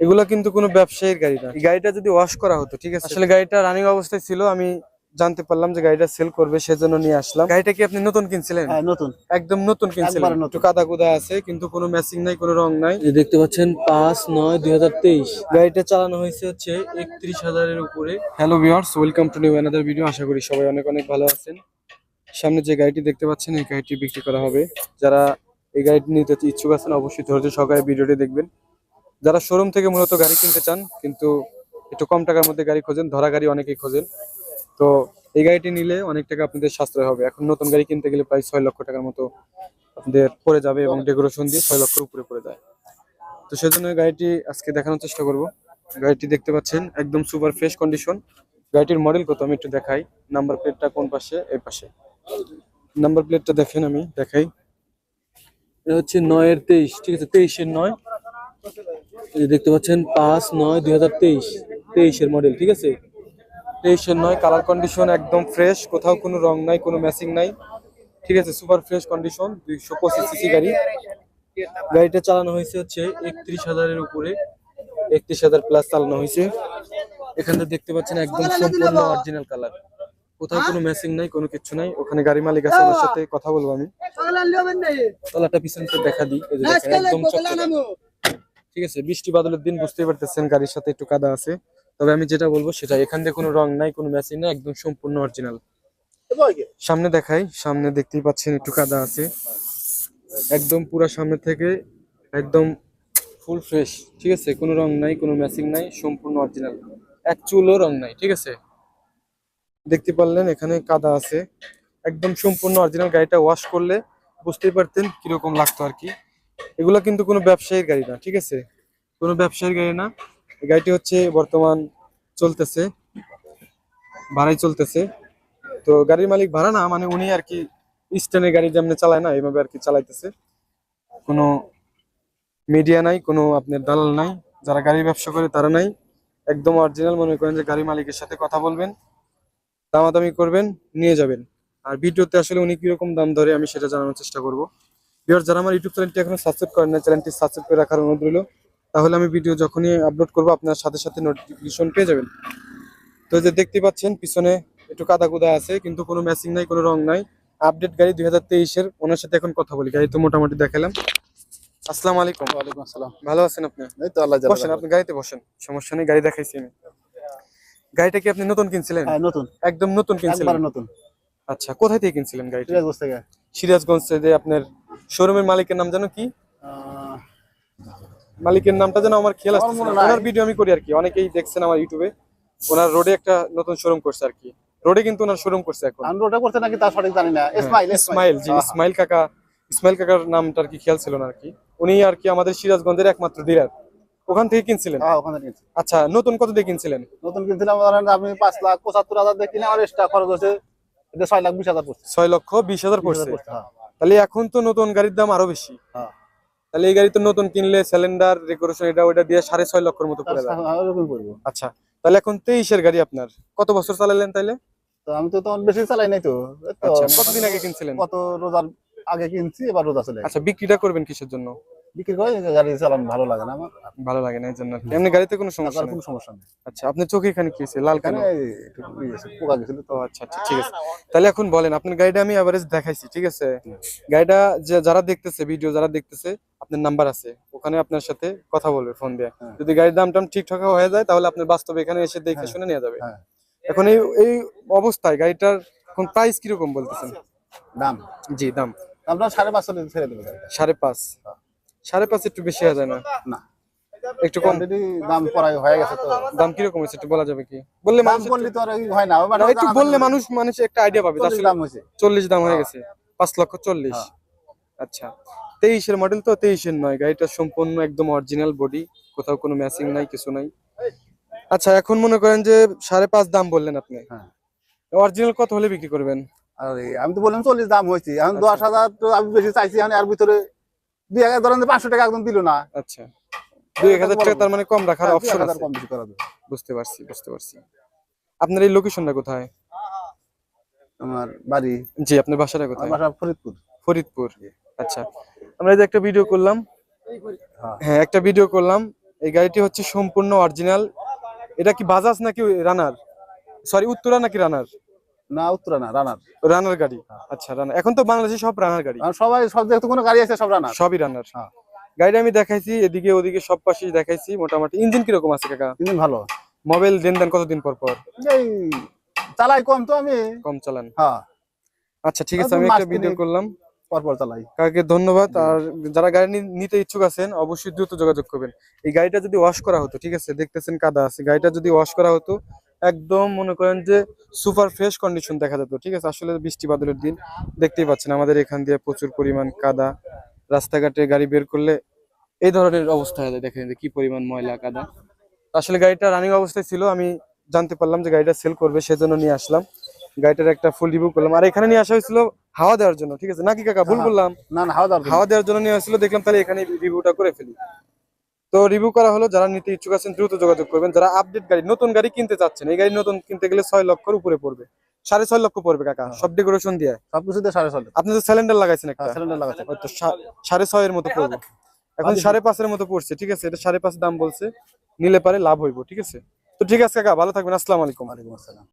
এগুলা কিন্তু কোনো ব্যবসায়ীর গাড়ি না। গাড়িটা যদি ওয়াশ করা হতো ঠিক আছে? আসলে গাড়িটা রানিং অবস্থায় ছিল আমি জানতে পারলাম যে গাড়িটা সেল করবে সেজন্য নিয়ে আসলাম। গাড়িটা কি আপনি নতুন কিনছিলেন? হ্যাঁ নতুন। একদম নতুন কিনছিলেন। একটু কাদা কুদা আছে কিন্তু কোনো ম্যাচিং নাই কোনো রং নাই। দেখতে পাচ্ছেন পাঁচ নয় দুই গাড়িটা চালানো হয়েছে হচ্ছে একত্রিশ হাজারের উপরে। Hello viewers welcome to new another video আশা করি সবাই অনেক অনেক ভালো আছেন। সামনে যে গাড়িটি দেখতে পাচ্ছেন এই গাড়িটি বিক্রি করা হবে। যারা এই গাড়িটি নিতে ইচ্ছুক আছেন অবশ্যই ধৈর্য সহকারে ভিডিওটি দেখবেন। যারা শোরুম থেকে মূলত গাড়ি কিনতে চান, কিন্তু একটু কম টাকার মধ্যে গাড়ি খোঁজেন, ধরা গাড়ি অনেকেই খোঁজেন। তো এই গাড়িটি নিলে অনেক টাকা আপনাদের সাশ্রয় হবে। এখন নতুন গাড়ি কিনতে গেলে প্রায় ছয় লক্ষ টাকার মতো আপনাদের পড়ে যাবে এবং ডেকোরেশন দিয়ে ছয় লক্ষের উপরে পড়ে যায়। তো সেজন্য গাড়িটি আজকে দেখানোর চেষ্টা করব। গাড়িটি দেখতে পাচ্ছেন, একদম সুপার ফ্রেশ কন্ডিশন গাড়িটির মডেল কত আমি একটু দেখাই। নাম্বার প্লেটটা কোন পাশে? এই পাশে। নাম্বার প্লেটটা দেখেন আমি, দেখাই। এটা হচ্ছে নয়ের তেইশ, ঠিক আছে? তেইশের নয়। এই যে দেখতে পাচ্ছেন পাঁচ নয় দুই হাজার তেইশ তেইশের মডেল ঠিক আছে? তেইশের নয় কালার কন্ডিশন একদম ফ্রেশ কোথাও কোনো রং নাই কোনো ম্যাচিং নাই ঠিক আছে? সুপার ফ্রেশ কন্ডিশন দুইশো পঁচিশ সিসি গাড়ি। গাড়িটা চালানো হয়েছে হচ্ছে একত্রিশ হাজারের উপরে একত্রিশ হাজার প্লাস চালানো হয়েছে। এখানে দেখতে পাচ্ছেন একদম সম্পূর্ণ অরিজিনাল কালার কোথাও কোনো ম্যাচিং নাই কোনো কিছু নাই। ওখানে গাড়ি মালিক আছে ওনার সাথে কথা বলব আমি। তলাটা পিছন থেকে দেখা দিই। একদম চকচকে। ঠিক আছে, বৃষ্টি বাদলের দিন বুঝতেই পারতেছেন গাড়ির সাথে একটু কাদা আছে। তবে আমি যেটা বলব সেটা, এখান দিয়ে কোনো রং নাই, কোনো ম্যাচিং নাই, একদম সম্পূর্ণ অরিজিনাল সামনে দেখাই, সামনে দেখতেই পাচ্ছেন একটু কাদা আছে। একদম পুরো সামনে থেকে একদম ফুল ফ্রেশ ঠিক আছে, কোনো রং নাই, কোনো ম্যাচিং নাই, সম্পূর্ণ অরিজিনাল এক চুলও রং নাই, ঠিক আছে? দেখতে পারলেন, এখানে কাদা আছে। একদম সম্পূর্ণ অরিজিনাল গাড়িটা ওয়াশ করলে বুঝতেই পারতেন কীরকম লাগতো আর কি। এগুলো কিন্তু কোনো ব্যবসায়ীর গাড়ি না, ঠিক আছে? কোনো ব্যবসায়ীর গাড়ি না। এই গাড়িটি হচ্ছে বর্তমান চলতেছে, ভাড়াই চলতেছে। তো গাড়ির মালিক ভাড়া না মানে উনি আর কি স্ট্যান্ডের গাড়ি যেমনি চালায় না, এইভাবে আর কি চালাইতেছে। কোনো মিডিয়া নাই, কোনো আপনার দালাল নাই, যারা গাড়ির ব্যবসা করে তারা নাই। একদম অরিজিনাল মনে করেন যে গাড়ি মালিকের সাথে কথা বলবেন, দামাদামি করবেন, নিয়ে যাবেন। আর ভিডিওতে আসলে উনি কীরকম দাম ধরে আমি সেটা জানানোর চেষ্টা করব। বিহার যারা আমার ইউটিউব চ্যানেলটি এখনও সাবস্ক্রাইব করেন না চ্যানেলটি সাবস্ক্রাইব করে রাখার অনুরোধ রইল। তাহলে আমি ভিডিও যখনই আপলোড করব আপনার সাথে সাথে নোটিফিকেশন পেয়ে যাবেন। তো যে দেখতে পাচ্ছেন পিছনে একটু কাদা কুদা আছে কিন্তু কোনো ম্যাচিং নাই কোনো রং নাই। আপডেট গাড়ি দুই হাজার তেইশের ওনার সাথে এখন কথা বলি। গাড়ি তো মোটামুটি দেখালাম। আসসালাম আলাইকুম। ওয়ালাইকুম আসসালাম। ভালো আছেন আপনি? এই তো আল্লাহ বসেন আপনি গাড়িতে বসেন। সমস্যা নেই গাড়ি দেখাইছি আমি। গাড়িটা কি আপনি নতুন কিনছিলেন? হ্যাঁ নতুন। একদম নতুন কিনছিলেন? নতুন। আচ্ছা কোথায় থেকে কিনছিলেন গাড়িটা? সিরাজগঞ্জ থেকে। সিরাজগঞ্জ যে আপনার শোরুমের মালিকের নাম জানো কি? মালিকের নামটা যেন আমার খেয়াল আসছে ওনার ভিডিও আমি করি আর কি। অনেকেই দেখছেন আমার ইউটিউবে ওনার রোডে একটা নতুন শোরুম করছে আর কি। রোডে কিন্তু ওনার শোরুম করছে এখন। আমি ওটা করতে নাকি তা সঠিক জানি না। ইসমাইল হ্যাঁ, ইসমাইল জি ইসমাইল কাকা ইসমাইল কাকার নামটা আর কি খেয়াল ছিল না আর কি? উনি আর কি আমাদের সিরাজগঞ্জের একমাত্র ডিলার ওখান থেকে কিনছিলেন? হ্যাঁ আচ্ছা নতুন কত দিয়ে কিনছিলেন? নতুন কিনছিলাম আমি পাঁচ লাখ পঁচাত্তর হাজার দিয়ে কিনে আমার এক্সট্রা খরচ হচ্ছে এটা ছয় লাখ বিশ হাজার পড়ছে। ছয় লক্ষ বিশ হাজার বিশ পড়ছে। হাজার পড়ছে, হ্যাঁ। তাহলে এখন তো নতুন গাড়ির দাম আরও বেশি। হ্যাঁ। তাহলে এই গাড়ি তো নতুন কিনলে সিলিন্ডার ডেকোরেশন এটা ওটা দিয়ে সাড়ে ছয় লক্ষের মতো পড়ে যাবে। হ্যাঁ, আচ্ছা তাহলে এখন তেইশের গাড়ি আপনার। কত বছর চালালেন তাইলে? আমি তো তখন বেশি চালাই নাই তো। আচ্ছা কতদিন আগে কিনছিলেন? কত রোজার আগে কিনছি এবার রোজা চলে আচ্ছা বিক্রিটা করবেন কিসের জন্য? বিক্রি করে গাড়ি চালানো ভালো লাগে না আমার। ভালো লাগে না এই জন্য। এমনি গাড়িতে কোনো সমস্যা কোনো সমস্যা নেই। আচ্ছা আপনার চোখে এখানে কি লাল কেন? পোকা গেছিল তো। আচ্ছা আচ্ছা ঠিক আছে। তাহলে এখন বলেন আপনার গাড়িটা আমি এভারেজ দেখাইছি ঠিক আছে? গাড়িটা যে যারা দেখতেছে ভিডিও যারা দেখতেছে আপনার নাম্বার আছে। ওখানে আপনার সাথে কথা বলবে ফোন দিয়ে। হ্যাঁ। যদি গাড়ির দাম টাম ঠিকঠাক হয়ে যায় তাহলে আপনার বাস্তবে এখানে এসে দেখে হ্যাঁ। শুনে নিয়ে যাবে। হ্যাঁ। এখন এই এই অবস্থায় গাড়িটার এখন প্রাইস কীরকম বলতেছেন? দাম? জি দাম। আমরা সাড়ে পাঁচশো টাকা ছেড়ে দেবো সাড়ে পাঁচ। সাড়ে পাঁচ একটু বেশি হয়ে যায় না? না। একটু কম? দাম পড়াই হয়ে গেছে তো। দাম কীরকম হয়েছে একটু বলা যাবে কি? বললে মানুষ বললে তো আর হয় না একটু বললে মানুষ মানুষ একটা আইডিয়া পাবে দাম হয়েছে। চল্লিশ দাম হয়ে গেছে পাঁচ লক্ষ চল্লিশ। হ্যাঁ। আচ্ছা। তেইশের মডেল তো তেইশের নয় গাড়িটা সম্পূর্ণ একদম অরিজিনাল বডি কোথাও কোনো ম্যাচিং নাই কিছু নাই। আচ্ছা এখন মনে করেন যে সাড়ে পাঁচ দাম বললেন আপনি। হ্যাঁ। অরিজিনাল কত হলে বিক্রি করবেন? আরে আমি তো বললাম চল্লিশ দাম হয়েছে। এখন আচ্ছা। দশ হাজার তো আমি বেশি চাইছি আর ভিতরে দুই হাজার ধরেন পাঁচশো টাকা একদম দিল না। আচ্ছা। দুই হাজার টাকা তার মানে কম রাখার হ্যাঁ, অপশন আছে। কম বেশি করা যাবে। বুঝতে পারছি বুঝতে পারছি। আপনার এই লোকেশনটা কোথায়? আমার বাড়ি। জি আপনার বাসাটা কোথায়? বাসা ফরিদপুর। ফরিদপুর আচ্ছা। আমরা এই যে একটা ভিডিও করলাম। হ্যাঁ। হ্যাঁ একটা ভিডিও করলাম। এই গাড়িটি হচ্ছে সম্পূর্ণ অরিজিনাল এটা কি বাজাজ নাকি রানার সরি উত্তরা নাকি রানার না উত্তরা না রানার। রানার গাড়ি। আচ্ছা রানার। এখন তো বাংলাদেশে সব রানার গাড়ি। সবাই সব দেখতে কোনো গাড়ি আছে সব রানার। সবই রানার। হ্যাঁ। গাড়িটা আমি দেখাইছি এদিকে ওদিকে সব পাশে দেখাইছি মোটামুটি। ইঞ্জিন কীরকম আছে কাকা? ইঞ্জিন ভালো। মোবাইল দেন দেন কতদিন পর পর? এই চালাই কম তো আমি। কম চালান। হ্যাঁ। আচ্ছা ঠিক আছে আমি একটা ভিডিও করলাম। পরপর চালাই। কাকে ধন্যবাদ। আর যারা গাড়ি নিতে ইচ্ছুক আছেন অবশ্যই দ্রুত যোগাযোগ করবেন। এই গাড়িটা যদি ওয়াশ করা হতো ঠিক আছে দেখতেছেন কাদা আছে। গাড়িটা যদি ওয়াশ করা হতো একদম মনে করেন যে সুপার ফ্রেশ কন্ডিশন দেখা যেত ঠিক আছে? আসলে বৃষ্টি বাদলের দিন। দেখতেই পাচ্ছেন আমাদের এখান দিয়ে প্রচুর পরিমাণ কাদা। রাস্তাঘাটে গাড়ি বের করলে এই ধরনের অবস্থা হয়ে যায়। দেখেন যে কি পরিমাণ ময়লা কাদা। আসলে গাড়িটা রানিং অবস্থায় ছিল আমি জানতে পারলাম যে গাড়িটা সেল করবে সেজন্য নিয়ে আসলাম। গাড়িটার একটা ফুল রিভিউ করলাম। আর এখানে নিয়ে আসা হয়েছিল হাওয়া দেওয়ার জন্য ঠিক আছে? নাকি কাকা ভুল। বললাম। না হাওয়া দেওয়ার জন্য। নিয়ে আসছিল দেখলাম তাহলে এখানে রিভিউটা করে ফেলি। তো রিভিউ করা হলো যারা নিতে ইচ্ছুক আছেন দ্রুত যোগাযোগ করবেন। যারা আপডেট গাড়ি নতুন গাড়ি কিনতে চাচ্ছেন এই গাড়ি নতুন কিনতে গেলে ছয় লক্ষের উপরে পড়বে। সাড়ে ছয় লক্ষ পড়বে কাকা সব ডেকোরেশন দিয়ে। সবকিছুতে সাড়ে ছয় আপনি তো সিলিন্ডার লাগাইছেন একটা। হ্যাঁ, সিলিন্ডার লাগাচ্ছে হয়তো সা- সাড়ে ছয়ের মতো পড়বে। এখন সাড়ে পাঁচের মতো পড়ছে ঠিক আছে? এটা সাড়ে পাঁচ দাম বলছে। নিলে পারে লাভ হইব ঠিক আছে? তো ঠিক আছে কাকা ভালো থাকবেন। আসসালামু আলাইকুম। ওয়ালাইকুম আসসালাম।